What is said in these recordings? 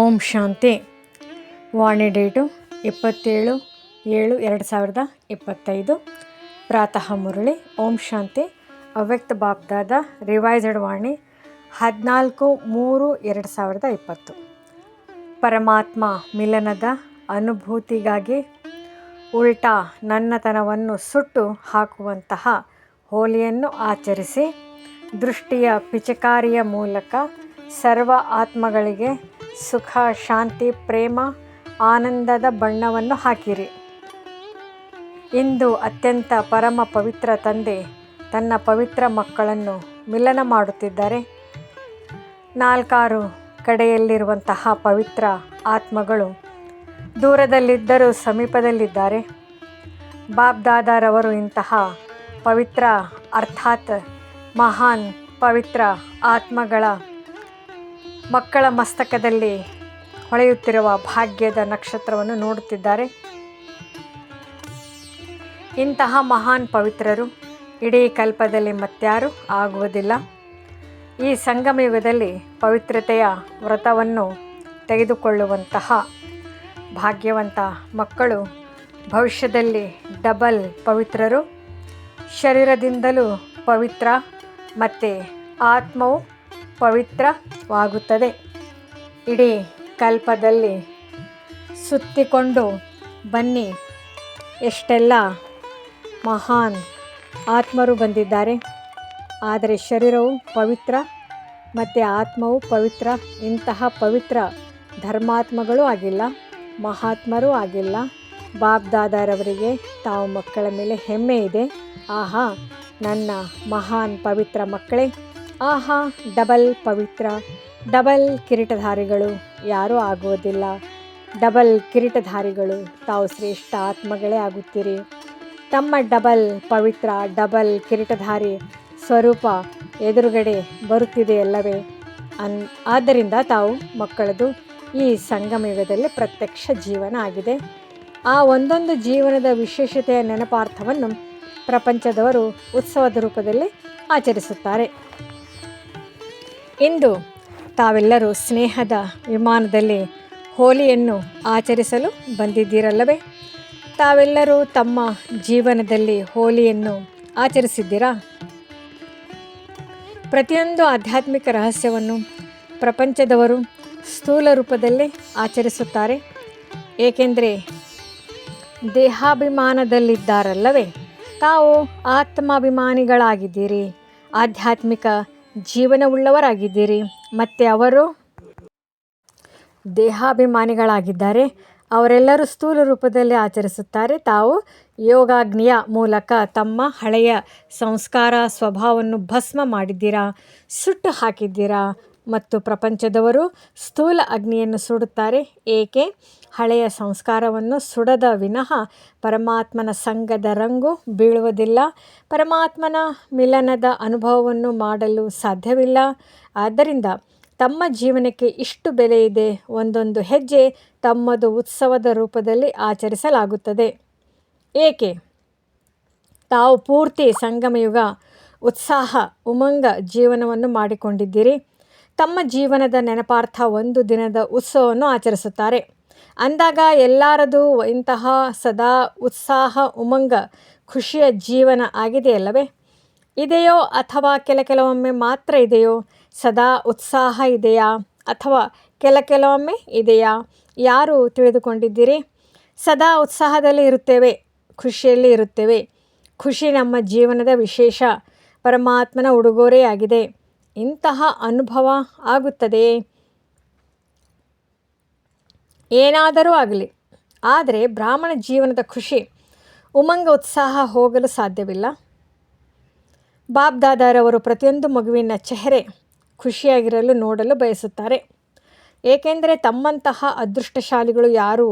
ಓಂ ಶಾಂತಿ. ವಾಣಿ date ಇಪ್ಪತ್ತೇಳು ಏಳು ಎರಡು ಸಾವಿರದ ಇಪ್ಪತ್ತೈದು. ಪ್ರಾತಃ ಮುರಳಿ, ಓಂ ಶಾಂತಿ, ಅವ್ಯಕ್ತ ಬಾಬ್ದಾದ ರಿವೈಸ್ಡ್ ವಾಣಿ ಹದಿನಾಲ್ಕು ಮೂರು ಎರಡು ಸಾವಿರದ ಇಪ್ಪತ್ತು. ಪರಮಾತ್ಮ ಮಿಲನದ ಅನುಭೂತಿಗಾಗಿ ಉಲ್ಟಾ ನನ್ನತನವನ್ನು ಸುಟ್ಟು ಹಾಕುವಂತಹ ಹೋಲಿಯನ್ನು ಆಚರಿಸಿ, ದೃಷ್ಟಿಯ ಪಿಚಕಾರಿಯ ಮೂಲಕ ಸರ್ವ ಆತ್ಮಗಳಿಗೆ ಸುಖ, ಶಾಂತಿ, ಪ್ರೇಮ, ಆನಂದದ ಬಣ್ಣವನ್ನು ಹಾಕಿರಿ. ಇಂದು ಅತ್ಯಂತ ಪರಮ ಪವಿತ್ರ ತಂದೆ ತನ್ನ ಪವಿತ್ರ ಮಕ್ಕಳನ್ನು ಮಿಲನ ಮಾಡುತ್ತಿದ್ದಾರೆ. ನಾಲ್ಕಾರು ಕಡೆಯಲ್ಲಿರುವಂತಹ ಪವಿತ್ರ ಆತ್ಮಗಳು ದೂರದಲ್ಲಿದ್ದರೂ ಸಮೀಪದಲ್ಲಿದ್ದಾರೆ. ಬಾಬ್ದಾದಾರವರು ಇಂತಹ ಪವಿತ್ರ, ಅರ್ಥಾತ್ ಮಹಾನ್ ಪವಿತ್ರ ಆತ್ಮಗಳ ಮಕ್ಕಳ ಮಸ್ತಕದಲ್ಲಿ ಹೊಳೆಯುತ್ತಿರುವ ಭಾಗ್ಯದ ನಕ್ಷತ್ರವನ್ನು ನೋಡುತ್ತಿದ್ದಾರೆ. ಇಂತಹ ಮಹಾನ್ ಪವಿತ್ರರು ಇಡೀ ಕಲ್ಪದಲ್ಲಿ ಮತ್ಯಾರು ಆಗುವುದಿಲ್ಲ. ಈ ಸಂಗಮ ಯುಗದಲ್ಲಿ ಪವಿತ್ರತೆಯ ವ್ರತವನ್ನು ತೆಗೆದುಕೊಳ್ಳುವಂತಹ ಭಾಗ್ಯವಂತ ಮಕ್ಕಳು ಭವಿಷ್ಯದಲ್ಲಿ ಡಬಲ್ ಪವಿತ್ರರು. ಶರೀರದಿಂದಲೂ ಪವಿತ್ರ, ಮತ್ತು ಆತ್ಮವು ಪವಿತ್ರವಾಗುತ್ತದೆ ಇಡೀ ಕಲ್ಪದಲ್ಲಿ ಸುತ್ತಿಕೊಂಡು ಬನ್ನಿ. ಎಷ್ಟೆಲ್ಲ ಮಹಾನ್ ಆತ್ಮರು ಬಂದಿದ್ದಾರೆ. ಆದರೆ ಶರೀರವು ಪವಿತ್ರ ಮತ್ತು ಆತ್ಮವು ಪವಿತ್ರ. ಇಂತಹ ಪವಿತ್ರ ಧರ್ಮಾತ್ಮಗಳು ಆಗಿಲ್ಲ. ಮಹಾತ್ಮರೂ ಆಗಿಲ್ಲ. ಬಾಬ್ದಾದಾರವರಿಗೆ ತಾವು ಮಕ್ಕಳ ಮೇಲೆ ಹೆಮ್ಮೆ ಇದೆ. ಆಹಾ, ನನ್ನ ಮಹಾನ್ ಪವಿತ್ರ ಮಕ್ಕಳೇ ಆಹಾ, ಡಬಲ್ ಪವಿತ್ರ, ಡಬಲ್ ಕಿರೀಟಧಾರಿಗಳು ಯಾರೂ ಆಗುವುದಿಲ್ಲ. ಡಬಲ್ ಕಿರೀಟಧಾರಿಗಳು, ತಾವು ಶ್ರೇಷ್ಠ ಆತ್ಮಗಳೇ ಆಗುತ್ತೀರಿ. ತಮ್ಮ ಡಬಲ್ ಪವಿತ್ರ, ಡಬಲ್ ಕಿರೀಟಧಾರಿ ಸ್ವರೂಪ ಎದುರುಗಡೆ ಬರುತ್ತಿದೆಯಲ್ಲವೇ ಅನ್, ಆದ್ದರಿಂದ ತಾವು ಮಕ್ಕಳದು ಈ ಸಂಗಮಯುಗದಲ್ಲಿ ಪ್ರತ್ಯಕ್ಷ ಜೀವನ ಆಗಿದೆ. ಆ ಒಂದೊಂದು ಜೀವನದ ವಿಶೇಷತೆಯ ನೆನಪಾರ್ಥವನ್ನು ಪ್ರಪಂಚದವರು ಉತ್ಸವದ ರೂಪದಲ್ಲಿ ಆಚರಿಸುತ್ತಾರೆ. ಇಂದು ತಾವೆಲ್ಲರೂ ಸ್ನೇಹದ ವಿಮಾನದಲ್ಲಿ ಹೋಲಿಯನ್ನು ಆಚರಿಸಲು ಬಂದಿದ್ದೀರಲ್ಲವೇ? ತಾವೆಲ್ಲರೂ ತಮ್ಮ ಜೀವನದಲ್ಲಿ ಹೋಲಿಯನ್ನು ಆಚರಿಸಿದ್ದೀರಾ? ಪ್ರತಿಯೊಂದು ಆಧ್ಯಾತ್ಮಿಕ ರಹಸ್ಯವನ್ನು ಪ್ರಪಂಚದವರು ಸ್ಥೂಲ ರೂಪದಲ್ಲೇ ಆಚರಿಸುತ್ತಾರೆ. ಏಕೆಂದರೆ ದೇಹಾಭಿಮಾನದಲ್ಲಿದ್ದಾರಲ್ಲವೇ? ತಾವು ಆತ್ಮಾಭಿಮಾನಿಗಳಾಗಿದ್ದೀರಿ. ಆಧ್ಯಾತ್ಮಿಕ ಜೀವನವುಳ್ಳವರಾಗಿದ್ದೀರಿ. ಮತ್ತು ಅವರು ದೇಹಾಭಿಮಾನಿಗಳಾಗಿದ್ದಾರೆ. ಅವರೆಲ್ಲರೂ ಸ್ಥೂಲ ರೂಪದಲ್ಲಿ ಆಚರಿಸುತ್ತಾರೆ. ತಾವು ಯೋಗಾಗ್ನಿಯ ಮೂಲಕ ತಮ್ಮ ಹಳೆಯ ಸಂಸ್ಕಾರ ಸ್ವಭಾವವನ್ನು ಭಸ್ಮ ಮಾಡಿದ್ದೀರಾ, ಸುಟ್ಟು ಹಾಕಿದ್ದೀರಾ ಮತ್ತು ಪ್ರಪಂಚದವರು ಸ್ಥೂಲ ಅಗ್ನಿಯನ್ನು ಸುಡುತ್ತಾರೆ. ಏಕೆ? ಹಳೆಯ ಸಂಸ್ಕಾರವನ್ನು ಸುಡದ ವಿನಃ ಪರಮಾತ್ಮನ ಸಂಘದ ರಂಗು ಬೀಳುವುದಿಲ್ಲ. ಪರಮಾತ್ಮನ ಮಿಲನದ ಅನುಭವವನ್ನು ಮಾಡಲು ಸಾಧ್ಯವಿಲ್ಲ. ಆದ್ದರಿಂದ ತಮ್ಮ ಜೀವನಕ್ಕೆ ಇಷ್ಟು ಬೆಲೆ ಇದೆ? ಒಂದೊಂದು ಹೆಜ್ಜೆ ತಮ್ಮದು ಉತ್ಸವದ ರೂಪದಲ್ಲಿ ಆಚರಿಸಲಾಗುತ್ತದೆ. ಏಕೆ? ತಾವು ಪೂರ್ತಿ ಸಂಗಮಯುಗ, ಉತ್ಸಾಹ, ಉಮಂಗ ಜೀವನವನ್ನು ಮಾಡಿಕೊಂಡಿದ್ದೀರಿ. ತಮ್ಮ ಜೀವನದ ನೆನಪಾರ್ಥ ಒಂದು ದಿನದ ಉತ್ಸವವನ್ನು ಆಚರಿಸುತ್ತಾರೆ. ಅಂದಾಗ ಎಲ್ಲರದು ಇಂತಹ ಸದಾ ಉತ್ಸಾಹ, ಉಮಂಗ, ಖುಷಿಯ ಜೀವನ ಆಗಿದೆಯಲ್ಲವೇ ಇದೆಯೋ ಅಥವಾ ಕೆಲ ಕೆಲವೊಮ್ಮೆ ಮಾತ್ರ ಇದೆಯೋ? ಸದಾ ಉತ್ಸಾಹ ಇದೆಯಾ? ಅಥವಾ ಕೆಲ ಕೆಲವೊಮ್ಮೆ ಇದೆಯಾ? ಯಾರು ತಿಳಿದುಕೊಂಡಿದ್ದೀರಿ? ಸದಾ ಉತ್ಸಾಹದಲ್ಲಿ ಇರುತ್ತೇವೆ, ಖುಷಿಯಲ್ಲಿ ಇರುತ್ತೇವೆ. ಖುಷಿ ನಮ್ಮ ಜೀವನದ ವಿಶೇಷ. ಪರಮಾತ್ಮನ ಉಡುಗೊರೆಯಾಗಿದೆ. ಇಂತಹ ಅನುಭವ ಆಗುತ್ತದೆ. ಏನಾದರೂ ಆಗಲಿ, ಆದರೆ ಬ್ರಾಹ್ಮಣ ಜೀವನದ ಖುಷಿ, ಉಮಂಗ ಉತ್ಸಾಹ ಹೋಗಲು ಸಾಧ್ಯವಿಲ್ಲ. ಬಾಬ್ದಾದಾರವರು ಪ್ರತಿಯೊಂದು ಮಗುವಿನ ಚೆಹರೆ ಖುಷಿಯಾಗಿರಲು ನೋಡಲು ಬಯಸುತ್ತಾರೆ. ಏಕೆಂದರೆ ತಮ್ಮಂತಹ ಅದೃಷ್ಟಶಾಲಿಗಳು ಯಾರೂ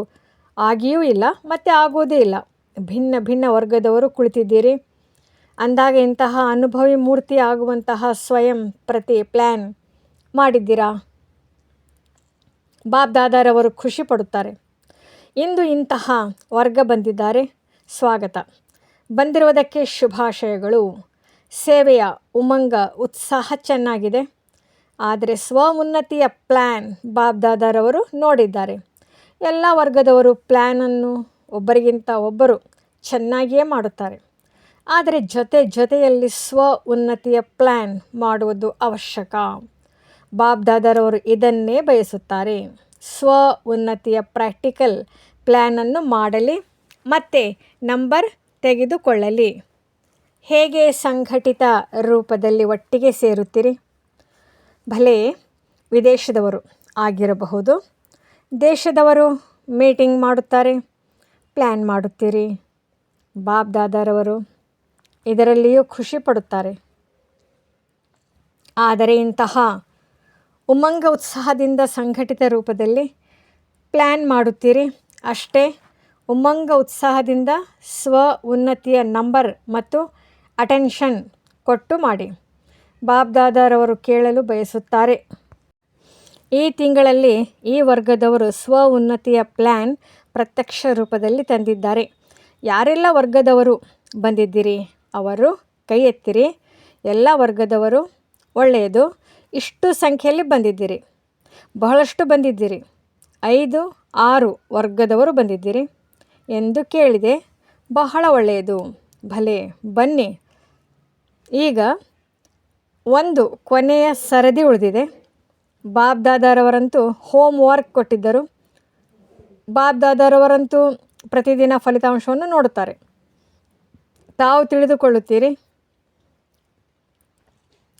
ಆಗಿಯೂ ಇಲ್ಲ, ಮತ್ತು ಆಗೋದೇ ಇಲ್ಲ. ಭಿನ್ನ ಭಿನ್ನ ವರ್ಗದವರು ಕುಳಿತಿದ್ದೀರಿ. ಅಂದಾಗ ಇಂತಹ ಅನುಭವಿ ಮೂರ್ತಿ ಆಗುವಂತಹ ಸ್ವಯಂ ಪ್ರತಿ ಪ್ಲ್ಯಾನ್ ಮಾಡಿದ್ದೀರಾ? ಬಾಬ್ ದಾದಾರವರು ಖುಷಿ ಪಡುತ್ತಾರೆ. ಇಂದು ಇಂತಹ ವರ್ಗ ಬಂದಿದ್ದಾರೆ. ಸ್ವಾಗತ. ಬಂದಿರುವುದಕ್ಕೆ ಶುಭಾಶಯಗಳು. ಸೇವೆಯ ಉಮಂಗ, ಉತ್ಸಾಹ ಚೆನ್ನಾಗಿದೆ. ಆದರೆ ಸ್ವ ಉನ್ನತಿಯ ಪ್ಲ್ಯಾನ್ ಬಾಬ್ ದಾದಾರವರು ನೋಡಿದ್ದಾರೆ. ಎಲ್ಲ ವರ್ಗದವರು ಪ್ಲ್ಯಾನನ್ನು ಒಬ್ಬರಿಗಿಂತ ಒಬ್ಬರು ಚೆನ್ನಾಗಿಯೇ ಮಾಡುತ್ತಾರೆ. ಆದರೆ ಜೊತೆ ಜೊತೆಯಲ್ಲಿ ಸ್ವ ಉನ್ನತಿಯ ಪ್ಲ್ಯಾನ್ ಮಾಡುವುದು ಅವಶ್ಯಕ. ಬಾಬ್ ದಾದರವರು ಇದನ್ನೇ ಬಯಸುತ್ತಾರೆ. ಸ್ವ ಉನ್ನತಿಯ ಪ್ರಾಕ್ಟಿಕಲ್ ಪ್ಲ್ಯಾನನ್ನು ಮಾಡಲಿ, ಮತ್ತು ನಂಬರ್ ತೆಗೆದುಕೊಳ್ಳಲಿ. ಹೇಗೆ ಸಂಘಟಿತ ರೂಪದಲ್ಲಿ ಒಟ್ಟಿಗೆ ಸೇರುತ್ತೀರಿ? ಭಲೇ ವಿದೇಶದವರು ಆಗಿರಬಹುದು. ದೇಶದವರು ಮೀಟಿಂಗ್ ಮಾಡುತ್ತಾರೆ ಪ್ಲ್ಯಾನ್ ಮಾಡುತ್ತೀರಿ. ಬಾಬ್ ದಾದಾರವರು ಇದರಲ್ಲಿಯೂ ಖುಷಿ ಪಡುತ್ತಾರೆ. ಆದರೆ ಇಂತಹ ಉಮಂಗ ಉತ್ಸಾಹದಿಂದ ಸಂಘಟಿತ ರೂಪದಲ್ಲಿ ಪ್ಲ್ಯಾನ್ ಮಾಡುತ್ತೀರಿ? ಅಷ್ಟೇ ಉಮ್ಮಂಗ ಉತ್ಸಾಹದಿಂದ ಸ್ವ ಉನ್ನತಿಯ ನಂಬರ್ ಮತ್ತು ಅಟೆನ್ಷನ್ ಕೊಟ್ಟು ಮಾಡಿ. ಬಾಬ್ದಾದಾರವರು ಕೇಳಲು ಬಯಸುತ್ತಾರೆ. ಈ ತಿಂಗಳಲ್ಲಿ ಈ ವರ್ಗದವರು ಸ್ವ ಉನ್ನತಿಯ ಪ್ಲ್ಯಾನ್ ಪ್ರತ್ಯಕ್ಷ ರೂಪದಲ್ಲಿ ತಂದಿದ್ದಾರೆ. ಯಾರೆಲ್ಲ ವರ್ಗದವರು ಬಂದಿದ್ದೀರಿ? ಅವರು ಕೈ ಎತ್ತಿರಿ, ಎಲ್ಲ ವರ್ಗದವರು ಒಳ್ಳೆಯದು. ಇಷ್ಟು ಸಂಖ್ಯೆಯಲ್ಲಿ ಬಂದಿದ್ದೀರಿ. ಬಹಳಷ್ಟು ಬಂದಿದ್ದೀರಿ. ಐದು, ಆರು ವರ್ಗದವರು ಬಂದಿದ್ದೀರಿ ಎಂದು ಕೇಳಿದೆ. ಬಹಳ ಒಳ್ಳೆಯದು. ಭಲೆ, ಬನ್ನಿ. ಈಗ ಒಂದು ಕೊನೆಯ ಸರದಿ ಉಳಿದಿದೆ. ಬಾಬ್ ದಾದಾರವರಂತೂ ಹೋಮ್ ವರ್ಕ್ ಕೊಟ್ಟಿದ್ದರು. ಬಾಬ್ ದಾದಾರವರಂತೂ ಪ್ರತಿದಿನ ಫಲಿತಾಂಶವನ್ನು ನೋಡುತ್ತಾರೆ. ತಾವು ತಿಳಿದುಕೊಳ್ಳುತ್ತೀರಿ?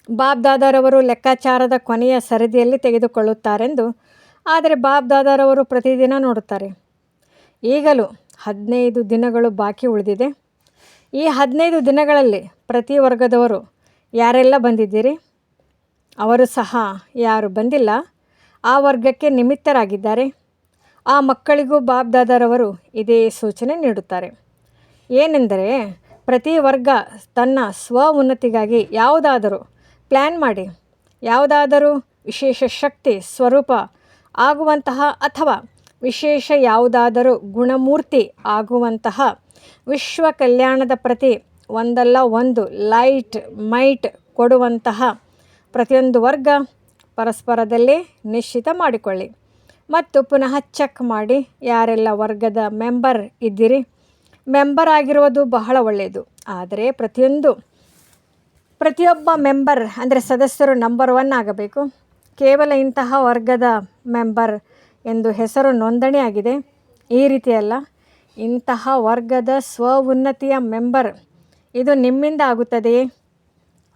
ಬಾಬ್ ದಾದಾರವರು ಲೆಕ್ಕಾಚಾರದ ಕೊನೆಯ ಸರದಿಯಲ್ಲಿ ತೆಗೆದುಕೊಳ್ಳುತ್ತಾರೆಂದು, ಆದರೆ ಬಾಬ್ ದಾದಾರವರು ಪ್ರತಿದಿನ ನೋಡುತ್ತಾರೆ. ಈಗಲೂ ಹದಿನೈದು ದಿನಗಳು ಬಾಕಿ ಉಳಿದಿದೆ. ಈ ಹದಿನೈದು ದಿನಗಳಲ್ಲಿ ಪ್ರತಿ ವರ್ಗದವರು ಯಾರೆಲ್ಲ ಬಂದಿದ್ದೀರಿ? ಅವರು ಸಹ ಯಾರು ಬಂದಿಲ್ಲ. ಆ ವರ್ಗಕ್ಕೆ ನಿಮಿತ್ತರಾಗಿದ್ದಾರೆ. ಆ ಮಕ್ಕಳಿಗೂ ಬಾಬ್ ದಾದಾರವರು ಇದೇ ಸೂಚನೆ ನೀಡುತ್ತಾರೆ. ಏನೆಂದರೆ ಪ್ರತಿ ವರ್ಗ ತನ್ನ ಸ್ವ ಉನ್ನತಿಗಾಗಿ ಯಾವುದಾದರೂ ಪ್ಲ್ಯಾನ್ ಮಾಡಿ. ಯಾವುದಾದರೂ ವಿಶೇಷ ಶಕ್ತಿ, ಸ್ವರೂಪ ಆಗುವಂತಹ ಅಥವಾ ವಿಶೇಷ ಯಾವುದಾದರೂ ಗುಣಮೂರ್ತಿ ಆಗುವಂತಹ ವಿಶ್ವ ಕಲ್ಯಾಣದ ಪ್ರತಿ ಒಂದಲ್ಲ ಒಂದು ಲೈಟ್, ಮೈಟ್ ಕೊಡುವಂತಹ ಪ್ರತಿಯೊಂದು ವರ್ಗ ಪರಸ್ಪರದಲ್ಲಿ ನಿಶ್ಚಿತ ಮಾಡಿಕೊಳ್ಳಿ. ಮತ್ತು ಪುನಃ ಚೆಕ್ ಮಾಡಿ, ಯಾರೆಲ್ಲ ವರ್ಗದ ಮೆಂಬರ್ ಇದ್ದೀರಿ ಮೆಂಬರ್ ಆಗಿರುವುದು ಬಹಳ ಒಳ್ಳೆಯದು ಆದರೆ ಪ್ರತಿಯೊಂದು, ಪ್ರತಿಯೊಬ್ಬ ಮೆಂಬರ್ ಅಂದರೆ ಸದಸ್ಯರು ನಂಬರ್ ಒನ್ ಆಗಬೇಕು. ಕೇವಲ ಇಂತಹ ವರ್ಗದ ಮೆಂಬರ್ ಎಂದು ಹೆಸರು ನೋಂದಣಿಯಾಗಿದೆ ಈ ರೀತಿಯಲ್ಲ ಇಂತಹ ವರ್ಗದ ಸ್ವ ಉನ್ನತಿಯ ಮೆಂಬರ್ ಇದು ನಿಮ್ಮಿಂದ ಆಗುತ್ತದೆಯೇ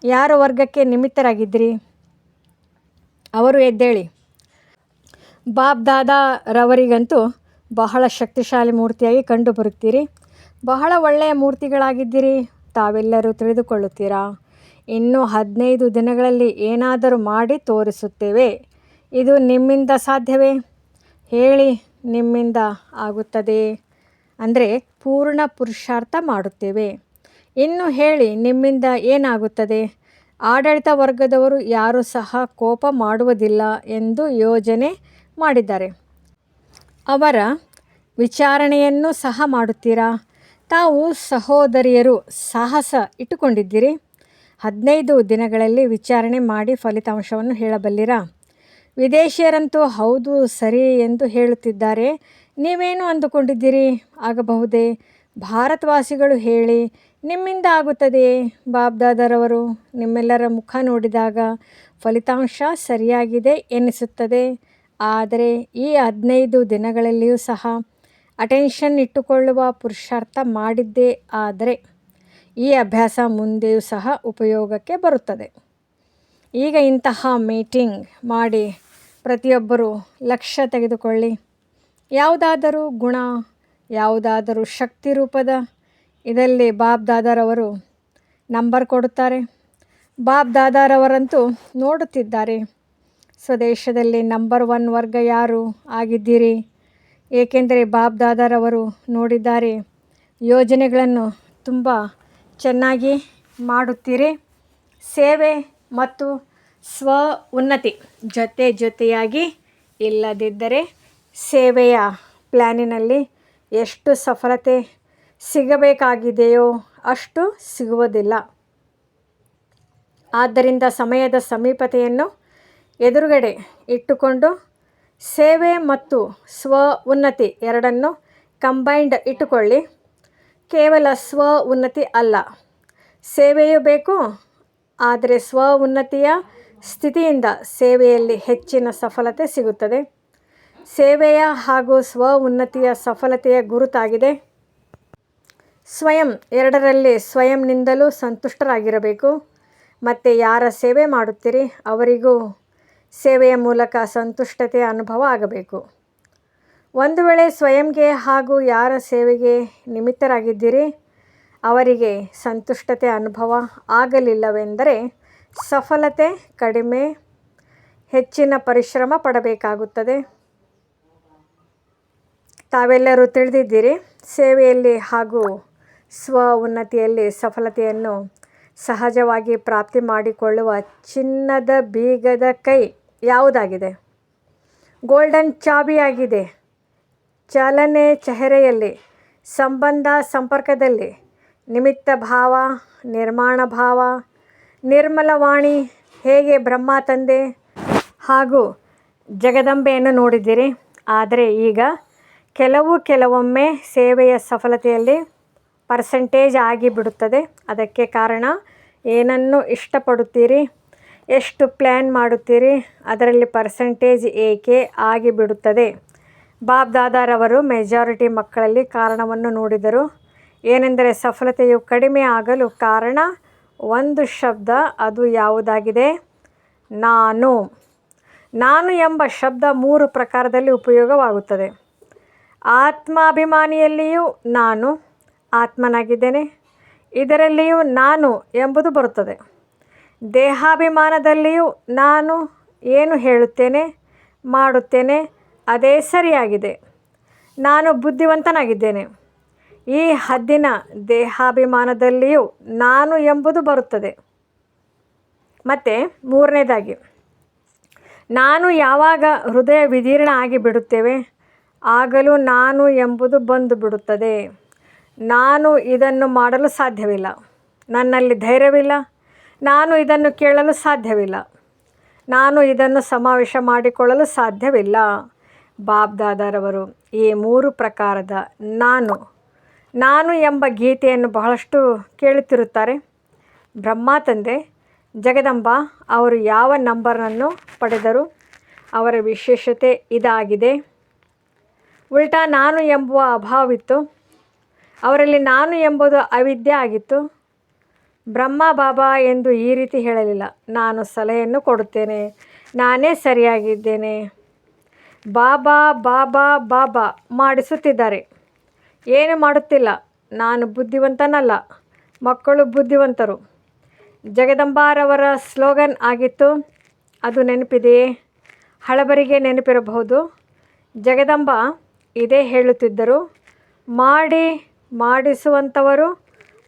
ಯಾರ ವರ್ಗಕ್ಕೆ ನಿಮಿತ್ತರಾಗಿದ್ದಿರಿ? ಅವರು ಎದ್ದೇಳಿ. ಬಾಬ್ ದಾದಾರವರಿಗಂತೂ ಬಹಳ ಶಕ್ತಿಶಾಲಿ ಮೂರ್ತಿಯಾಗಿ ಕಂಡು ಬರುತ್ತೀರಿ. ಬಹಳ ಒಳ್ಳೆಯ ಮೂರ್ತಿಗಳಾಗಿದ್ದೀರಿ. ತಾವೆಲ್ಲರೂ ತಿಳಿದುಕೊಳ್ಳುತ್ತೀರಾ? ಇನ್ನು ಹದಿನೈದು ದಿನಗಳಲ್ಲಿ ಏನಾದರೂ ಮಾಡಿ ತೋರಿಸುತ್ತೇವೆ. ಇದು ನಿಮ್ಮಿಂದ ಸಾಧ್ಯವೇ? ಹೇಳಿ, ನಿಮ್ಮಿಂದ ಆಗುತ್ತದೆ. ಅಂದರೆ ಪೂರ್ಣ ಪುರುಷಾರ್ಥ ಮಾಡುತ್ತೇವೆ. ಇನ್ನು ಹೇಳಿ, ನಿಮ್ಮಿಂದ ಏನಾಗುತ್ತದೆ? ಆಡಳಿತ ವರ್ಗದವರು ಯಾರೂ ಸಹ ಕೋಪ ಮಾಡುವುದಿಲ್ಲ ಎಂದು ಯೋಜನೆ ಮಾಡಿದ್ದಾರೆ. ಅವರ ವಿಚಾರಣೆಯನ್ನು ಸಹ ಮಾಡುತ್ತೀರಾ? ತಾವು ಸಹೋದರಿಯರು ಸಾಹಸ ಇಟ್ಟುಕೊಂಡಿದ್ದೀರಿ. ಹದಿನೈದು ದಿನಗಳಲ್ಲಿ ವಿಚಾರಣೆ ಮಾಡಿ ಫಲಿತಾಂಶವನ್ನು ಹೇಳಬಲ್ಲಿರಾ? ವಿದೇಶಿಯರಂತೂ ಹೌದು, ಸರಿ ಎಂದು ಹೇಳುತ್ತಿದ್ದಾರೆ. ನೀವೇನು ಅಂದುಕೊಂಡಿದ್ದೀರಿ? ಆಗಬಹುದೇ? ಭಾರತವಾಸಿಗಳು ಹೇಳಿ, ನಿಮ್ಮಿಂದ ಆಗುತ್ತದೆಯೇ ಬಾಬ್ದಾದರವರು? ನಿಮ್ಮೆಲ್ಲರ ಮುಖ ನೋಡಿದಾಗ ಫಲಿತಾಂಶ ಸರಿಯಾಗಿದೆ ಎನಿಸುತ್ತದೆ ಆದರೆ ಈ ಹದಿನೈದು ದಿನಗಳಲ್ಲಿಯೂ ಸಹ ಅಟೆನ್ಷನ್ ಇಟ್ಟುಕೊಳ್ಳುವ ಪುರುಷಾರ್ಥ ಮಾಡಿದ್ದೇ ಆದರೆ ಈ ಅಭ್ಯಾಸ ಮುಂದೆಯೂ ಸಹ ಉಪಯೋಗಕ್ಕೆ ಬರುತ್ತದೆ. ಈಗ ಇಂತಹ ಮೀಟಿಂಗ್ ಮಾಡಿ ಪ್ರತಿಯೊಬ್ಬರು ಲಕ್ಷ್ಯ ತೆಗೆದುಕೊಳ್ಳಿ. ಯಾವುದಾದರೂ ಗುಣ, ಯಾವುದಾದರೂ ಶಕ್ತಿ ರೂಪದ ಇದರಲ್ಲಿ ಬಾಬ್ ದಾದಾರವರು ನಂಬರ್ ಕೊಡುತ್ತಾರೆ. ಬಾಬ್ ದಾದಾರವರಂತೂ ನೋಡುತ್ತಿದ್ದಾರೆ. ಸ್ವದೇಶದಲ್ಲಿ ನಂಬರ್ ಒನ್ ವರ್ಗ ಯಾರು ಆಗಿದ್ದೀರಿ? ಏಕೆಂದರೆ ಬಾಬ್ ದಾದಾರವರು ನೋಡಿದ್ದಾರೆ, ಯೋಜನೆಗಳನ್ನು ತುಂಬ ಚೆನ್ನಾಗಿ ಮಾಡುತ್ತೀರಿ. ಸೇವೆ ಮತ್ತು ಸ್ವ ಉನ್ನತಿ ಜೊತೆ ಜೊತೆಯಾಗಿ ಇಲ್ಲದಿದ್ದರೆ ಸೇವೆಯ ಪ್ಲ್ಯಾನಿನಲ್ಲಿ ಎಷ್ಟು ಸಫಲತೆ ಸಿಗಬೇಕಾಗಿದೆಯೋ ಅಷ್ಟು ಸಿಗುವುದಿಲ್ಲ. ಆದ್ದರಿಂದ ಸಮಯದ ಸಮೀಪತೆಯನ್ನು ಎದುರುಗಡೆ ಇಟ್ಟುಕೊಂಡು ಸೇವೆ ಮತ್ತು ಸ್ವ ಉನ್ನತಿ ಎರಡನ್ನು ಕಂಬೈಂಡ್ ಇಟ್ಟುಕೊಳ್ಳಿ. ಕೇವಲ ಸ್ವ ಉನ್ನತಿ ಅಲ್ಲ, ಸೇವೆಯೂ ಬೇಕು, ಆದರೆ ಸ್ವ ಉನ್ನತಿಯ ಸ್ಥಿತಿಯಿಂದ ಸೇವೆಯಲ್ಲಿ ಹೆಚ್ಚಿನ ಸಫಲತೆ ಸಿಗುತ್ತದೆ. ಸೇವೆಯ ಹಾಗೂ ಸ್ವ ಉನ್ನತಿಯ ಸಫಲತೆಯ ಗುರುತಾಗಿದೆ. ಸ್ವಯಂ ಎರಡರಲ್ಲಿ ಸ್ವಯಂನಿಂದಲೂ ಸಂತುಷ್ಟರಾಗಿರಬೇಕು. ಮತ್ತು ಯಾರ ಸೇವೆ ಮಾಡುತ್ತೀರಿ ಅವರಿಗೂ ಸೇವೆಯ ಮೂಲಕ ಸಂತುಷ್ಟತೆ ಅನುಭವ ಆಗಬೇಕು. ಒಂದು ವೇಳೆ ಸ್ವಯಂಗೆ ಹಾಗೂ ಯಾರ ಸೇವೆಗೆ ನಿಮಿತ್ತರಾಗಿದ್ದೀರಿ, ಅವರಿಗೆ ಸಂತುಷ್ಟತೆ ಅನುಭವ ಆಗಲಿಲ್ಲವೆಂದರೆ ಸಫಲತೆ ಕಡಿಮೆ, ಹೆಚ್ಚಿನ ಪರಿಶ್ರಮ ಪಡಬೇಕಾಗುತ್ತದೆ. ತಾವೆಲ್ಲರೂ ತಿಳಿದಿದ್ದೀರಿ, ಸೇವೆಯಲ್ಲಿ ಹಾಗೂ ಸ್ವ ಉನ್ನತಿಯಲ್ಲಿ ಸಫಲತೆಯನ್ನು ಸಹಜವಾಗಿ ಪ್ರಾಪ್ತಿ ಮಾಡಿಕೊಳ್ಳುವ ಚಿನ್ನದ ಬೀಗದ ಕೈ. ಯಾವುದಾಗಿದೆ? ಗೋಲ್ಡನ್ ಚಾಬಿಯಾಗಿದೆ. ಚಲನೆ ಚಹರೆಯಲ್ಲಿ, ಸಂಬಂಧ ಸಂಪರ್ಕದಲ್ಲಿ, ನಿಮಿತ್ತ ಭಾವ, ನಿರ್ಮಾಣ ಭಾವ, ನಿರ್ಮಲವಾಣಿ, ಹೇಗೆ ಬ್ರಹ್ಮ ತಂದೆ ಹಾಗೂ ಜಗದಂಬೆಯನ್ನು ನೋಡಿದ್ದೀರಿ? ಆದರೆ ಈಗ ಕೆಲವು ಕೆಲವೊಮ್ಮೆ ಸೇವೆಯ ಸಫಲತೆಯಲ್ಲಿ ಪರ್ಸೆಂಟೇಜ್ ಆಗಿಬಿಡುತ್ತದೆ. ಅದಕ್ಕೆ ಕಾರಣ, ಏನನ್ನು ಇಷ್ಟಪಡುತ್ತೀರಿ? ಎಷ್ಟು ಪ್ಲ್ಯಾನ್ ಮಾಡುತ್ತೀರಿ? ಅದರಲ್ಲಿ ಪರ್ಸೆಂಟೇಜ್ ಏಕೆ ಆಗಿಬಿಡುತ್ತದೆ? ಬಾಬ್ ದಾದಾರವರು ಮೆಜಾರಿಟಿ ಮಕ್ಕಳಲ್ಲಿ ಕಾರಣವನ್ನು ನೋಡಿದರು. ಏನೆಂದರೆ ಸಫಲತೆಯು ಕಡಿಮೆ ಆಗಲು ಕಾರಣ ಒಂದು ಶಬ್ದ, ಅದು ಯಾವುದಾಗಿದೆ? ನಾನು. ನಾನು ಎಂಬ ಶಬ್ದ ಮೂರು ಪ್ರಕಾರದಲ್ಲಿ ಉಪಯೋಗವಾಗುತ್ತದೆ. ಆತ್ಮಾಭಿಮಾನಿಯಲ್ಲಿಯೂ ನಾನು ಆತ್ಮನಾಗಿದ್ದೇನೆ. ಇದರಲ್ಲಿಯೂ ನಾನು ಎಂಬುದು ಬರುತ್ತದೆ. ದೇಹಾಭಿಮಾನದಲ್ಲಿಯೂ ನಾನು ಏನು ಹೇಳುತ್ತೇನೆ, ಮಾಡುತ್ತೇನೆ, ಅದೇ ಸರಿಯಾಗಿದೆ. ನಾನು ಬುದ್ಧಿವಂತನಾಗಿದ್ದೇನೆ. ಈ ಹದ್ದಿನ ದೇಹಾಭಿಮಾನದಲ್ಲಿಯೂ ನಾನು ಎಂಬುದು ಬರುತ್ತದೆ. ಮತ್ತು ಮೂರನೇದಾಗಿ, ನಾನು ಯಾವಾಗ ಹೃದಯ ವಿದೀರ್ಣ ಆಗಿ ಬಿಡುತ್ತೇವೆ, ಆಗಲೂ ನಾನು ಎಂಬುದು ಬಂದು ಬಿಡುತ್ತದೆ. ನಾನು ಇದನ್ನು ಮಾಡಲು ಸಾಧ್ಯವಿಲ್ಲ. ನನ್ನಲ್ಲಿ ಧೈರ್ಯವಿಲ್ಲ. ನಾನು ಇದನ್ನು ಕೇಳಲು ಸಾಧ್ಯವಿಲ್ಲ. ನಾನು ಇದನ್ನು ಸಮಾವೇಶ ಮಾಡಿಕೊಳ್ಳಲು ಸಾಧ್ಯವಿಲ್ಲ. ಬಾಬ್ ದಾದಾರವರು, ಈ ಮೂರು ಪ್ರಕಾರದ ನಾನು ನಾನು ಎಂಬ ಗೀತೆಯನ್ನು ಬಹಳಷ್ಟು ಕೇಳುತ್ತಿರುತ್ತಾರೆ. ಬ್ರಹ್ಮ ತಂದೆ, ಜಗದಂಬ ಅವರು ಯಾವ ನಂಬರನ್ನು ಪಡೆದರು? ಅವರ ವಿಶೇಷತೆ ಇದಾಗಿದೆ. ಉಲ್ಟಾ ನಾನು ಎಂಬುವ ಅಭಾವವಿತ್ತು. ಅವರಲ್ಲಿ ನಾನು ಎಂಬುದು ಅವಿದ್ಯೆ ಆಗಿತ್ತು. ಬ್ರಹ್ಮ ಬಾಬಾ ಎಂದು ಈ ರೀತಿ ಹೇಳಲಿಲ್ಲ. ನಾನು ಸಲಹೆಯನ್ನು ಕೊಡುತ್ತೇನೆ. ನಾನೇ ಸರಿಯಾಗಿದ್ದೇನೆ. ಬಾಬಾ ಬಾಬಾ ಬಾಬಾ ಮಾಡಿಸುತ್ತಿದ್ದಾರೆ. ಏನು ಮಾಡುತ್ತಿಲ್ಲ. ನಾನು ಬುದ್ಧಿವಂತನಲ್ಲ. ಮಕ್ಕಳು ಬುದ್ಧಿವಂತರು. ಜಗದಂಬಾರವರ ಸ್ಲೋಗನ್ ಆಗಿತ್ತು. ಅದು ನೆನಪಿದೆಯೇ? ಹಳಬರಿಗೆ ನೆನಪಿರಬಹುದು. ಜಗದಂಬ ಇದೇ ಹೇಳುತ್ತಿದ್ದರು. ಮಾಡಿ ಮಾಡಿಸುವಂಥವರು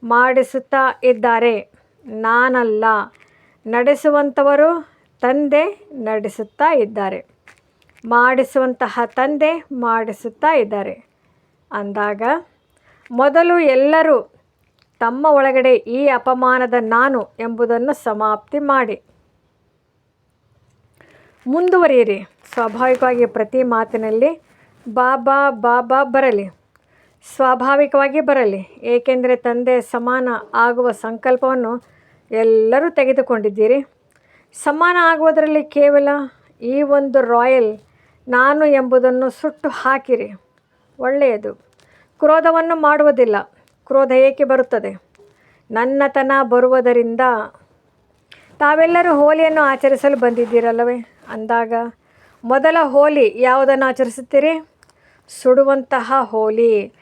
ಮಾಡಿಸುತ್ತಾ ಇದ್ದಾರೆ. ನಾನಲ್ಲ ನಡೆಸುವಂಥವರು ತಂದೆ ನಡೆಸುತ್ತಾ ಇದ್ದಾರೆ. ಮಾಡಿಸುವಂತಹ ತಂದೆ ಮಾಡಿಸುತ್ತಾ ಇದ್ದಾರೆ. ಅಂದಾಗ, ಮೊದಲು ಎಲ್ಲರೂ ತಮ್ಮ ಒಳಗಡೆ ಈ ಅಪಮಾನದ ನಾನು ಎಂಬುದನ್ನು ಸಮಾಪ್ತಿ ಮಾಡಿ. ಮುಂದುವರಿಯಿರಿ. ಸ್ವಾಭಾವಿಕವಾಗಿ ಪ್ರತಿ ಮಾತಿನಲ್ಲಿ ಬಾಬಾ ಬಾಬಾ ಬರಲಿ. ಸ್ವಾಭಾವಿಕವಾಗಿ ಬರಲಿ. ಏಕೆಂದರೆ ತಂದೆ ಸಮಾನ ಆಗುವ ಸಂಕಲ್ಪವನ್ನು ಎಲ್ಲರೂ ತೆಗೆದುಕೊಂಡಿದ್ದೀರಿ. ಸಮಾನ ಆಗುವುದರಲ್ಲಿ ಕೇವಲ ಈ ಒಂದು ರಾಯಲ್ ನಾನು ಎಂಬುದನ್ನು ಸುಟ್ಟು ಹಾಕಿರಿ. ಒಳ್ಳೆಯದು. ಕ್ರೋಧವನ್ನು ಮಾಡುವುದಿಲ್ಲ. ಕ್ರೋಧ ಏಕೆ ಬರುತ್ತದೆ? ನನ್ನತನ ಬರುವುದರಿಂದ ತಾವೆಲ್ಲರೂ ಹೋಲಿಯನ್ನು ಆಚರಿಸಲು ಬಂದಿದ್ದೀರಲ್ಲವೇ? ಅಂದಾಗ ಮೊದಲ ಹೋಲಿ ಯಾವುದನ್ನು ಆಚರಿಸುತ್ತೀರಿ? ಸುಡುವಂತಹ ಹೋಲಿ.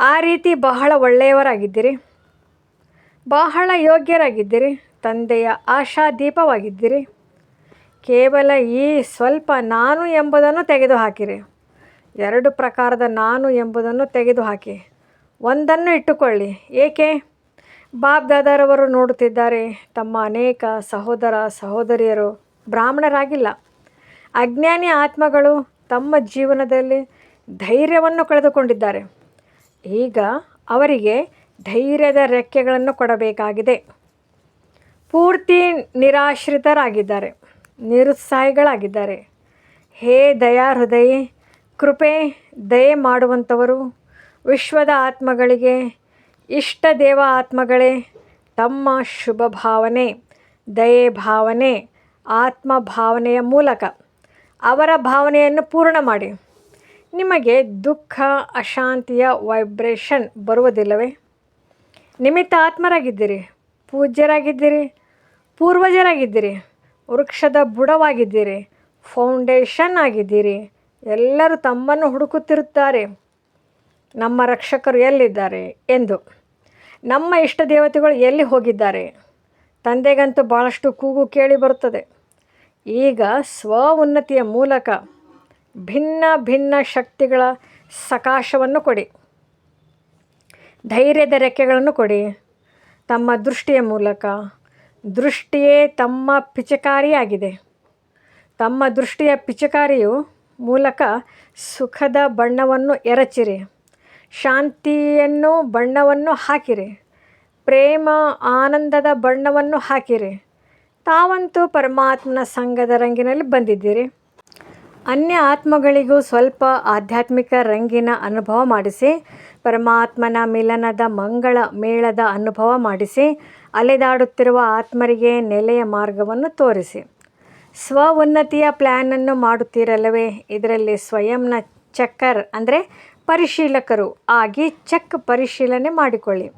ಆ ರೀತಿ ಬಹಳ ಒಳ್ಳೆಯವರಾಗಿದ್ದೀರಿ. ಬಹಳ ಯೋಗ್ಯರಾಗಿದ್ದೀರಿ. ತಂದೆಯ ಆಶಾ ದೀಪವಾಗಿದ್ದೀರಿ ಕೇವಲ ಈ ಸ್ವಲ್ಪ ನಾನು ಎಂಬುದನ್ನು ತೆಗೆದುಹಾಕಿರಿ. ಎರಡು ಪ್ರಕಾರದ ನಾನು ಎಂಬುದನ್ನು ತೆಗೆದುಹಾಕಿ. ಒಂದನ್ನು ಇಟ್ಟುಕೊಳ್ಳಿ. ಏಕೆ? ಬಾಬ್ ದಾದಾರವರು ನೋಡುತ್ತಿದ್ದಾರೆ. ತಮ್ಮ ಅನೇಕ ಸಹೋದರ ಸಹೋದರಿಯರು ಬ್ರಾಹ್ಮಣರಾಗಿಲ್ಲ. ಅಜ್ಞಾನಿ ಆತ್ಮಗಳು ತಮ್ಮ ಜೀವನದಲ್ಲಿ ಧೈರ್ಯವನ್ನು ಕಳೆದುಕೊಂಡಿದ್ದಾರೆ. ಈಗ ಅವರಿಗೆ ಧೈರ್ಯದ ರೆಕ್ಕೆಗಳನ್ನು ಕೊಡಬೇಕಾಗಿದೆ. ಪೂರ್ತಿ ನಿರಾಶ್ರಿತರಾಗಿದ್ದಾರೆ, ನಿರುತ್ಸಾಹಿಗಳಾಗಿದ್ದಾರೆ. ಹೇ ದಯಾ ಹೃದಯ, ಕೃಪೆ, ದಯೆ ಮಾಡುವಂಥವರು, ವಿಶ್ವದ ಆತ್ಮಗಳಿಗೆ, ಇಷ್ಟ ದೇವ ಆತ್ಮಗಳೇ, ತಮ್ಮ ಶುಭ ಭಾವನೆ, ದಯೆ ಭಾವನೆ, ಆತ್ಮ ಭಾವನೆಯ ಮೂಲಕ ಅವರ ಭಾವನೆಯನ್ನು ಪೂರ್ಣ ಮಾಡಿ. ನಿಮಗೆ ದುಃಖ, ಅಶಾಂತಿಯ ವೈಬ್ರೇಷನ್ ಬರುವುದಿಲ್ಲವೇ? ನಿಮಿತ್ತ ಆತ್ಮರಾಗಿದ್ದೀರಿ ಪೂಜ್ಯರಾಗಿದ್ದೀರಿ, ಪೂರ್ವಜರಾಗಿದ್ದೀರಿ, ವೃಕ್ಷದ ಬುಡವಾಗಿದ್ದೀರಿ ಫೌಂಡೇಶನ್ ಆಗಿದ್ದೀರಿ, ಎಲ್ಲರೂ ತಮ್ಮನ್ನು ಹುಡುಕುತ್ತಿರುತ್ತಾರೆ. ನಮ್ಮ ರಕ್ಷಕರು ಎಲ್ಲಿದ್ದಾರೆ ಎಂದು. ನಮ್ಮ ಇಷ್ಟ ದೇವತೆಗಳು ಎಲ್ಲಿ ಹೋಗಿದ್ದಾರೆ? ತಂದೆಗಂತೂ ಭಾಳಷ್ಟು ಕೂಗು ಕೇಳಿ ಬರುತ್ತದೆ. ಈಗ ಸ್ವ ಉನ್ನತಿಯ ಮೂಲಕ ಭಿನ್ನ ಭಿನ್ನ ಶಕ್ತಿಗಳ ಸಕಾಶವನ್ನು ಕೊಡಿ. ಧೈರ್ಯದ ರೆಕ್ಕೆಗಳನ್ನು ಕೊಡಿ. ತಮ್ಮ ದೃಷ್ಟಿಯ ಮೂಲಕ. ದೃಷ್ಟಿಯೇ ತಮ್ಮ ಪಿಚಕಾರಿಯಾಗಿದೆ. ತಮ್ಮ ದೃಷ್ಟಿಯ ಪಿಚಕಾರಿಯು ಮೂಲಕ ಸುಖದ ಬಣ್ಣವನ್ನು ಎರಚಿರಿ. ಶಾಂತಿಯನ್ನು ಬಣ್ಣವನ್ನು ಹಾಕಿರಿ. ಪ್ರೇಮ ಆನಂದದ ಬಣ್ಣವನ್ನು ಹಾಕಿರಿ. ತಾವಂತೂ ಪರಮಾತ್ಮನ ಸಂಘದ ರಂಗಿನಲ್ಲಿ ಬಂದಿದ್ದೀರಿ. ಅನ್ಯ ಆತ್ಮಗಳಿಗೂ ಸ್ವಲ್ಪ ಆಧ್ಯಾತ್ಮಿಕ ರಂಗಿನ ಅನುಭವ ಮಾಡಿಸಿ, ಪರಮಾತ್ಮನ ಮಿಲನದ ಮಂಗಳ ಮೇಳದ ಅನುಭವ ಮಾಡಿಸಿ, ಅಲೆದಾಡುತ್ತಿರುವ ಆತ್ಮರಿಗೆ ನೆಲೆಯ ಮಾರ್ಗವನ್ನು ತೋರಿಸಿ. ಸ್ವ ಉನ್ನತಿಯ ಪ್ಲ್ಯಾನನ್ನು ಮಾಡುತ್ತೀರಲ್ಲವೇ? ಇದರಲ್ಲಿ ಸ್ವಯಂನ ಚಕ್ಕರ್ ಅಂದರೆ ಪರಿಶೀಲಕರು ಆಗಿ ಚೆಕ್ ಪರಿಶೀಲನೆ ಮಾಡಿಕೊಳ್ಳಿ.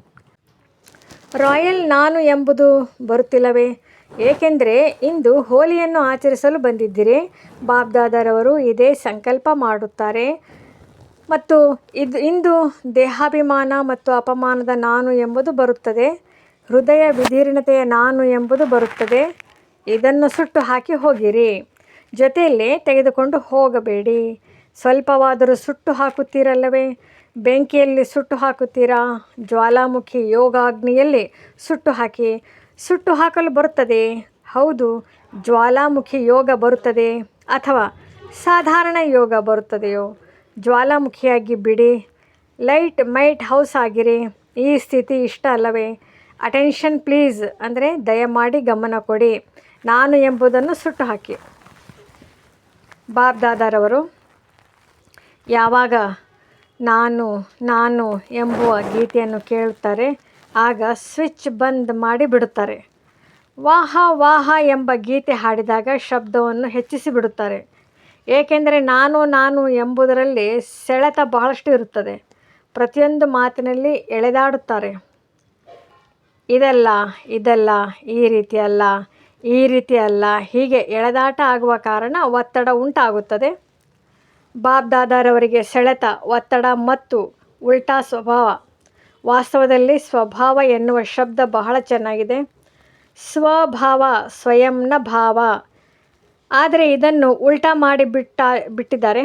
ರಾಯಲ್ ನಾನು ಎಂಬುದು ಬರುತ್ತಿಲ್ಲವೇ? ಏಕೆಂದರೆ ಇಂದು ಹೋಲಿಯನ್ನು ಆಚರಿಸಲು ಬಂದಿದ್ದೀರಿ. ಬಾಬ್ದಾದರವರು ಇದೇ ಸಂಕಲ್ಪ ಮಾಡುತ್ತಾರೆ. ಮತ್ತು ಇದು ಇಂದು ದೇಹಾಭಿಮಾನ ಮತ್ತು ಅಪಮಾನದ ನಾನು ಎಂಬುದು ಬರುತ್ತದೆ. ಹೃದಯ ವಿದೀರ್ಣತೆಯ ನಾನು ಎಂಬುದು ಬರುತ್ತದೆ. ಇದನ್ನು ಸುಟ್ಟು ಹಾಕಿ ಹೋಗಿರಿ. ಜೊತೆಯಲ್ಲೇ ತೆಗೆದುಕೊಂಡು ಹೋಗಬೇಡಿ. ಸ್ವಲ್ಪವಾದರೂ ಸುಟ್ಟು ಹಾಕುತ್ತೀರಲ್ಲವೇ? ಬೆಂಕಿಯಲ್ಲಿ ಸುಟ್ಟು ಹಾಕುತ್ತೀರಾ? ಜ್ವಾಲಾಮುಖಿ ಯೋಗಾಗ್ನಿಯಲ್ಲಿ ಸುಟ್ಟು ಹಾಕಿ. ಸುಟ್ಟು ಹಾಕಲು ಬರುತ್ತದೆ. ಹೌದು, ಜ್ವಾಲಾಮುಖಿ ಯೋಗ ಬರುತ್ತದೆ ಅಥವಾ ಸಾಧಾರಣ ಯೋಗ ಬರುತ್ತದೆಯೋ. ಜ್ವಾಲಾಮುಖಿಯಾಗಿ ಬಿಡಿ, ಲೈಟ್ ಮೈಟ್ ಹೌಸ್ ಆಗಿರಿ. ಈ ಸ್ಥಿತಿ ಇಷ್ಟ ಅಲ್ಲವೇ? ಅಟೆನ್ಷನ್ ಪ್ಲೀಸ್ ಅಂದರೆ ದಯಮಾಡಿ ಗಮನ ಕೊಡಿ. ನಾನು ಎಂಬುದನ್ನು ಸುಟ್ಟು ಹಾಕಿ. ಬಾಬ್ ದಾದಾರವರು ಯಾವಾಗ ನಾನು ನಾನು ಎಂಬುವ ಗೀತೆಯನ್ನು ಕೇಳುತ್ತಾರೆ. ಆಗ ಸ್ವಿಚ್ ಬಂದ್ ಮಾಡಿ ಬಿಡುತ್ತಾರೆ. ವಾಹ ವಾಹ ಎಂಬ ಗೀತೆ ಹಾಡಿದಾಗ ಶಬ್ದವನ್ನು ಹೆಚ್ಚಿಸಿ ಬಿಡುತ್ತಾರೆ. ಏಕೆಂದರೆ ನಾನು ನಾನು ಎಂಬುದರಲ್ಲಿ ಸೆಳೆತ ಬಹಳಷ್ಟು ಇರುತ್ತದೆ. ಪ್ರತಿಯೊಂದು ಮಾತಿನಲ್ಲಿ ಎಳೆದಾಡುತ್ತಾರೆ. ಇದಲ್ಲ ಇದಲ್ಲ, ಈ ರೀತಿ ಅಲ್ಲ, ಈ ರೀತಿ ಅಲ್ಲ, ಹೀಗೆ ಎಳೆದಾಟ ಆಗುವ ಕಾರಣ ಒತ್ತಡ ಉಂಟಾಗುತ್ತದೆ. ಬಾಬ್ ದಾದಾರವರಿಗೆ ಸೆಳೆತ, ಒತ್ತಡ ಮತ್ತು ಉಲ್ಟಾ ಸ್ವಭಾವ. ವಾಸ್ತವದಲ್ಲಿ ಸ್ವಭಾವ ಎನ್ನುವ ಶಬ್ದ ಬಹಳ ಚೆನ್ನಾಗಿದೆ. ಸ್ವಭಾವ, ಸ್ವಯಂನ ಭಾವ. ಆದರೆ ಇದನ್ನು ಉಲ್ಟಾ ಮಾಡಿ ಬಿಟ್ಟ, ಬಿಟ್ಟಿದ್ದಾರೆ.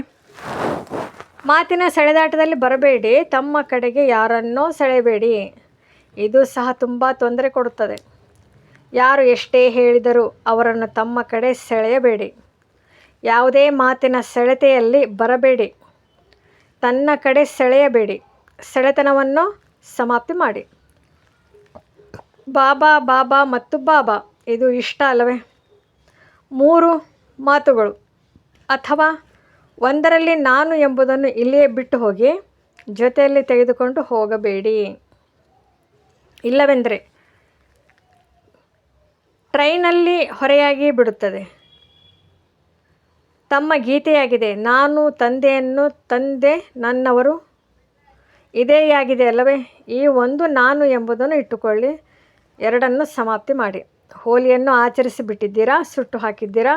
ಮಾತಿನ ಸೆಳೆದಾಟದಲ್ಲಿ ಬರಬೇಡಿ, ತಮ್ಮ ಕಡೆಗೆ ಯಾರನ್ನೋ ಸೆಳೆಬೇಡಿ. ಇದು ಸಹ ತುಂಬ ತೊಂದರೆ ಕೊಡುತ್ತದೆ. ಯಾರು ಎಷ್ಟೇ ಹೇಳಿದರೂ ಅವರನ್ನು ತಮ್ಮ ಕಡೆ ಸೆಳೆಯಬೇಡಿ. ಯಾವುದೇ ಮಾತಿನ ಸೆಳೆತೆಯಲ್ಲಿ ಬರಬೇಡಿ. ತನ್ನ ಕಡೆ ಸೆಳೆಯಬೇಡಿ. ಸೆಳೆತನವನ್ನು ಸಮಾಪ್ತಿ ಮಾಡಿ. ಬಾಬಾ ಬಾಬಾ ಮತ್ತು ಬಾಬಾ, ಇದು ಇಷ್ಟ ಅಲ್ಲವೇ? ಮೂರು ಮಾತುಗಳು. ಅಥವಾ ಒಂದರಲ್ಲಿ ನಾನು ಎಂಬುದನ್ನು ಇಲ್ಲಿಯೇ ಬಿಟ್ಟು ಹೋಗಿ ಜೊತೆಯಲ್ಲಿ ತೆಗೆದುಕೊಂಡು ಹೋಗಬೇಡಿ. ಇಲ್ಲವೆಂದರೆ ಟ್ರೈನಲ್ಲಿ ಹೊರೆಯಾಗಿ ಬಿಡುತ್ತದೆ. ತಮ್ಮ ಗೀತೆಯಾಗಿದೆ, ನಾನು ತಂದೆಯನ್ನು ತಂದೆ ನನ್ನವರು ಇದೇ ಆಗಿದೆ ಅಲ್ಲವೇ? ಈ ಒಂದು ನಾನು ಎಂಬುದನ್ನು ಇಟ್ಟುಕೊಳ್ಳಿ. ಎರಡನ್ನು ಸಮಾಪ್ತಿ ಮಾಡಿ. ಹೋಲಿಯನ್ನು ಆಚರಿಸಿ ಬಿಟ್ಟಿದ್ದೀರಾ? ಸುಟ್ಟು ಹಾಕಿದ್ದೀರಾ?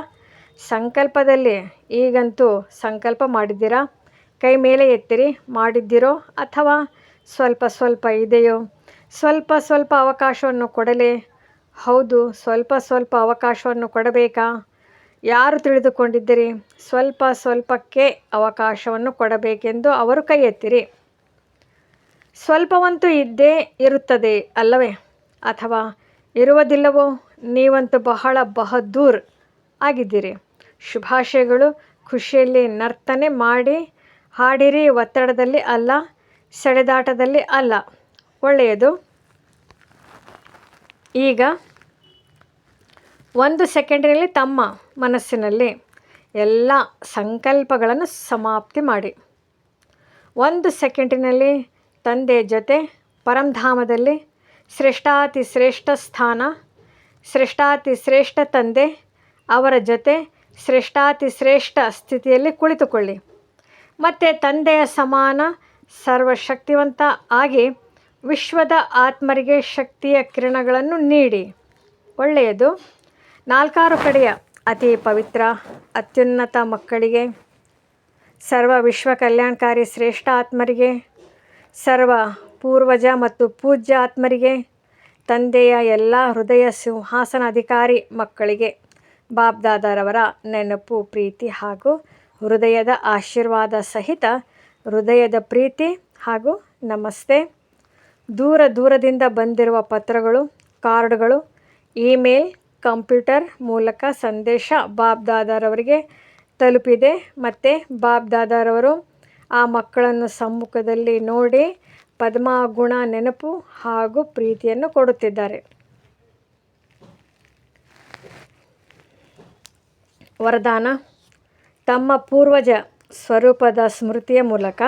ಸಂಕಲ್ಪದಲ್ಲಿ ಈಗಂತೂ ಸಂಕಲ್ಪ ಮಾಡಿದ್ದೀರಾ? ಕೈ ಮೇಲೆ ಎತ್ತಿರಿ. ಮಾಡಿದ್ದೀರೋ? ಅಥವಾ ಸ್ವಲ್ಪ ಸ್ವಲ್ಪ ಇದೆಯೋ? ಸ್ವಲ್ಪ ಸ್ವಲ್ಪ ಅವಕಾಶವನ್ನು ಕೊಡಲೇ? ಹೌದು, ಸ್ವಲ್ಪ ಸ್ವಲ್ಪ ಅವಕಾಶವನ್ನು ಕೊಡಬೇಕಾ? ಯಾರು ತಿಳಿದುಕೊಂಡಿದ್ದೀರಿ? ಸ್ವಲ್ಪ ಸ್ವಲ್ಪಕ್ಕೆ ಅವಕಾಶವನ್ನು ಕೊಡಬೇಕೆಂದು ಅವರು ಕೈ ಎತ್ತಿರಿ ಸ್ವಲ್ಪವಂತೂ ಇದ್ದೇ ಇರುತ್ತದೆ ಅಲ್ಲವೇ? ಅಥವಾ ಇರುವುದಿಲ್ಲವೋ? ನೀವಂತೂ ಬಹಳ ಬಹದ್ದೂರ್ ಆಗಿದ್ದೀರಿ. ಶುಭಾಶಯಗಳು. ಖುಷಿಯಲ್ಲಿ ನರ್ತನೆ ಮಾಡಿ, ಹಾಡಿರಿ, ಒತ್ತಡದಲ್ಲಿ ಅಲ್ಲ, ಸೆಳೆದಾಟದಲ್ಲಿ ಅಲ್ಲ. ಒಳ್ಳೆಯದು. ಈಗ ಒಂದು ಸೆಕೆಂಡಿನಲ್ಲಿ ತಮ್ಮ ಮನಸ್ಸಿನಲ್ಲಿ ಎಲ್ಲ ಸಂಕಲ್ಪಗಳನ್ನು ಸಮಾಪ್ತಿ ಮಾಡಿ. ಒಂದು ಸೆಕೆಂಡಿನಲ್ಲಿ ತಂದೆ ಜೊತೆ ಪರಂಧಾಮದಲ್ಲಿ ಶ್ರೇಷ್ಠಾತಿ ಶ್ರೇಷ್ಠ ಸ್ಥಾನ, ಶ್ರೇಷ್ಠಾತಿ ಶ್ರೇಷ್ಠ ತಂದೆ, ಅವರ ಜೊತೆ ಶ್ರೇಷ್ಠಾತಿ ಶ್ರೇಷ್ಠ ಸ್ಥಿತಿಯಲ್ಲಿ ಕುಳಿತುಕೊಳ್ಳಿ. ಮತ್ತು ತಂದೆಯ ಸಮಾನ ಸರ್ವಶಕ್ತಿವಂತ ಆಗಿ ವಿಶ್ವದ ಆತ್ಮರಿಗೆ ಶಕ್ತಿಯ ಕಿರಣಗಳನ್ನು ನೀಡಿ. ಒಳ್ಳೆಯದು. ನಾಲ್ಕಾರು ಕಡೆಯ ಅತಿ ಪವಿತ್ರ, ಅತ್ಯುನ್ನತ ಮಕ್ಕಳಿಗೆ, ಸರ್ವ ವಿಶ್ವ ಕಲ್ಯಾಣಕಾರಿ ಶ್ರೇಷ್ಠ ಆತ್ಮರಿಗೆ ಸರ್ವ ಪೂರ್ವಜ ಮತ್ತು ಪೂಜ್ಯ ಆತ್ಮರಿಗೆ, ತಂದೆಯ ಎಲ್ಲ ಹೃದಯ ಸಿಂಹಾಸನ ಅಧಿಕಾರಿ ಮಕ್ಕಳಿಗೆ ಬಾಬ್ದಾದರವರ ನೆನಪು, ಪ್ರೀತಿ ಹಾಗೂ ಹೃದಯದ ಆಶೀರ್ವಾದ ಸಹಿತ ಹೃದಯದ ಪ್ರೀತಿ ಹಾಗೂ ನಮಸ್ತೆ. ದೂರ ದೂರದಿಂದ ಬಂದಿರುವ ಪತ್ರಗಳು, ಕಾರ್ಡ್ಗಳು, ಇಮೇಲ್, ಕಂಪ್ಯೂಟರ್ ಮೂಲಕ ಸಂದೇಶ ಬಾಬ್ದಾದರವರಿಗೆ ತಲುಪಿದೆ. ಮತ್ತು ಬಾಬ್ದಾದರವರು ಆ ಮಕ್ಕಳನ್ನು ಸಮ್ಮುಖದಲ್ಲಿ ನೋಡಿ ಪದ್ಮಗುಣ ನೆನಪು ಹಾಗೂ ಪ್ರೀತಿಯನ್ನು ಕೊಡುತ್ತಿದ್ದಾರೆ. ವರದಾನ, ತಮ್ಮ ಪೂರ್ವಜ ಸ್ವರೂಪದ ಸ್ಮೃತಿಯ ಮೂಲಕ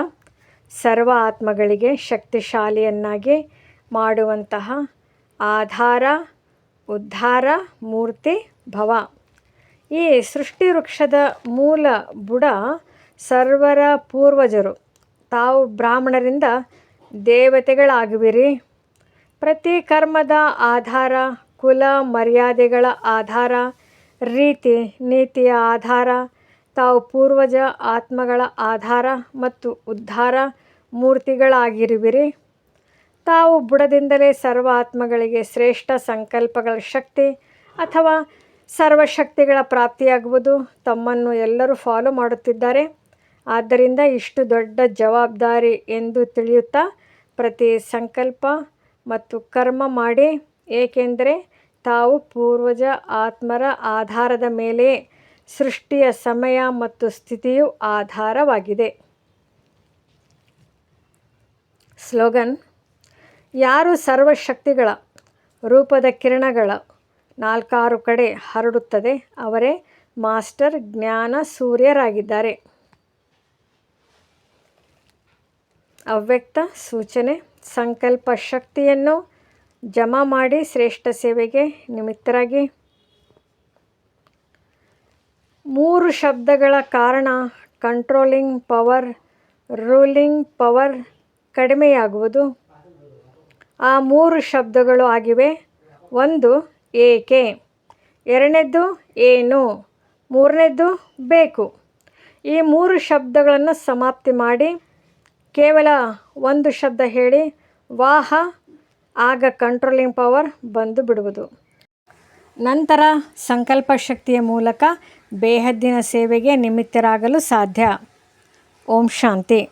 ಸರ್ವ ಆತ್ಮಗಳಿಗೆ ಶಕ್ತಿಶಾಲಿಯನ್ನಾಗಿ ಮಾಡುವಂತಹ ಆಧಾರ, ಉದ್ಧಾರ, ಮೂರ್ತಿ, ಭವ. ಈ ಸೃಷ್ಟಿ ವೃಕ್ಷದ ಮೂಲ ಬುಡ ಸರ್ವರ ಪೂರ್ವಜರು, ತಾವು ಬ್ರಾಹ್ಮಣರಿಂದ ದೇವತೆಗಳಾಗುವಿರಿ. ಪ್ರತಿ ಕರ್ಮದ ಆಧಾರ, ಕುಲ ಮರ್ಯಾದೆಗಳ ಆಧಾರ, ರೀತಿ ನೀತಿಯ ಆಧಾರ, ತಾವು ಪೂರ್ವಜ ಆತ್ಮಗಳ ಆಧಾರ ಮತ್ತು ಉದ್ಧಾರ ಮೂರ್ತಿಗಳಾಗಿರುವಿರಿ. ತಾವು ಬುಡದಿಂದಲೇ ಸರ್ವ ಆತ್ಮಗಳಿಗೆ ಶ್ರೇಷ್ಠ ಸಂಕಲ್ಪಗಳ ಶಕ್ತಿ ಅಥವಾ ಸರ್ವಶಕ್ತಿಗಳ ಪ್ರಾಪ್ತಿಯಾಗುವುದು ತಮ್ಮನ್ನು ಎಲ್ಲರೂ ಫಾಲೋ ಮಾಡುತ್ತಿದ್ದಾರೆ. ಆದ್ದರಿಂದ ಇಷ್ಟು ದೊಡ್ಡ ಜವಾಬ್ದಾರಿ ಎಂದು ತಿಳಿಯುತ್ತಾ ಪ್ರತಿ ಸಂಕಲ್ಪ ಮತ್ತು ಕರ್ಮ ಮಾಡಿ, ಏಕೆಂದರೆ ತಾವು ಪೂರ್ವಜ ಆತ್ಮರ ಆಧಾರದ ಮೇಲೆ ಸೃಷ್ಟಿಯ ಸಮಯ ಮತ್ತು ಸ್ಥಿತಿಯು ಆಧಾರವಾಗಿದೆ. ಸ್ಲೋಗನ್, ಯಾರು ಸರ್ವಶಕ್ತಿಗಳ ರೂಪದ ಕಿರಣಗಳ ನಾಲ್ಕಾರು ಕಡೆ ಹರಡುತ್ತದೆ, ಅವರೇ ಮಾಸ್ಟರ್ ಜ್ಞಾನ ಸೂರ್ಯರಾಗಿದ್ದಾರೆ. ಅವ್ಯಕ್ತ ಸೂಚನೆ, ಸಂಕಲ್ಪ ಶಕ್ತಿಯನ್ನು ಜಮಾ ಮಾಡಿ ಶ್ರೇಷ್ಠ ಸೇವೆಗೆ ನಿಮಿತ್ತರಾಗಿ. ಮೂರು ಶಬ್ದಗಳ ಕಾರಣ ಕಂಟ್ರೋಲಿಂಗ್ ಪವರ್ ರೂಲಿಂಗ್ ಪವರ್ ಕಡಿಮೆಯಾಗುವುದು. ಆ ಮೂರು ಶಬ್ದಗಳು ಆಗಿವೆ. ಒಂದು, ಏಕೆ? ಎರಡನೇದ್ದು ಏನು? ಮೂರನೇದ್ದು ಬೇಕು. ಈ ಮೂರು ಶಬ್ದಗಳನ್ನು ಸಮಾಪ್ತಿ ಮಾಡಿ ಕೇವಲ ಒಂದು ಶಬ್ದ ಹೇಳಿ ವಾಹ ಆಗ ಕಂಟ್ರೋಲಿಂಗ್ ಪವರ್ ಬಂದು ಬಿಡುವುದು. ನಂತರ ಸಂಕಲ್ಪ ಶಕ್ತಿಯ ಮೂಲಕ ಬೇಹದ್ದಿನ ಸೇವೆಗೆ ನಿಮಿತ್ತರಾಗಲು ಸಾಧ್ಯ. ಓಂ ಶಾಂತಿ.